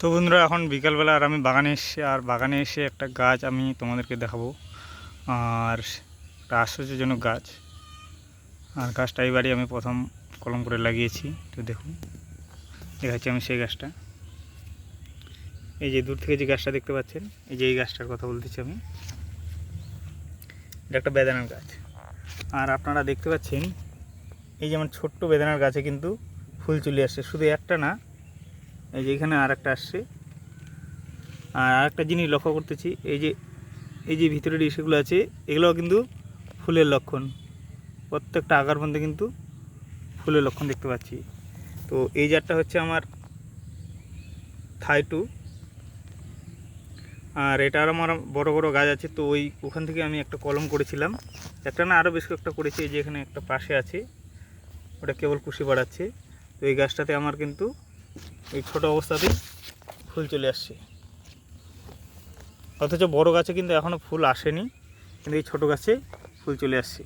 তো বন্ধুরা, এখন বিকালবেলা আর আমি বাগানে এসে আর বাগানে এসে একটা গাছ আমি তোমাদেরকে দেখাবো। আর একটা আশ্চর্যজনক গাছ। আর গাছটা এবারই আমি প্রথম কলম করে লাগিয়েছি, তো দেখুন। দেখাচ্ছি আমি সেই গাছটা। এই যে দূর থেকে যে গাছটা দেখতে পাচ্ছেন, এই যে এই গাছটার কথা বলতেছি আমি। এটা একটা বেদানার গাছ। আর আপনারা দেখতে পাচ্ছেন, এই যেমন ছোট্ট বেদানার গাছে কিন্তু ফুল চলে আসছে। শুধু একটা না এই যে এখানে আর একটা আসছে। আর আরেকটা জিনিস লক্ষ্য করতেছি, এই যে এই যে ভিতরে সেগুলো আছে, এগুলোও কিন্তু ফুলের লক্ষণ। প্রত্যেকটা আগার মধ্যে কিন্তু ফুলের লক্ষণ দেখতে পাচ্ছি। তো এই জারটা হচ্ছে আমার থাই টু। আর এটা আর আমার বড় বড় গাছ আছে, তো ওই, ওখান থেকে আমি একটা কলম করেছিলাম। একটা না আরও বেশ কয়েকটা করেছি, এই যে এখানে একটা পাশে আছে। ওটা কেবল কুশি বাড়াচ্ছে। তো এই গাছটাতে আমার কিন্তু এই ছোট অবস্থাতেই ফুল চলে আসছে। অথচ বড় গাছে কিন্তু এখনও ফুল আসেনি, কিন্তু এই ছোট গাছে ফুল চলে আসছে।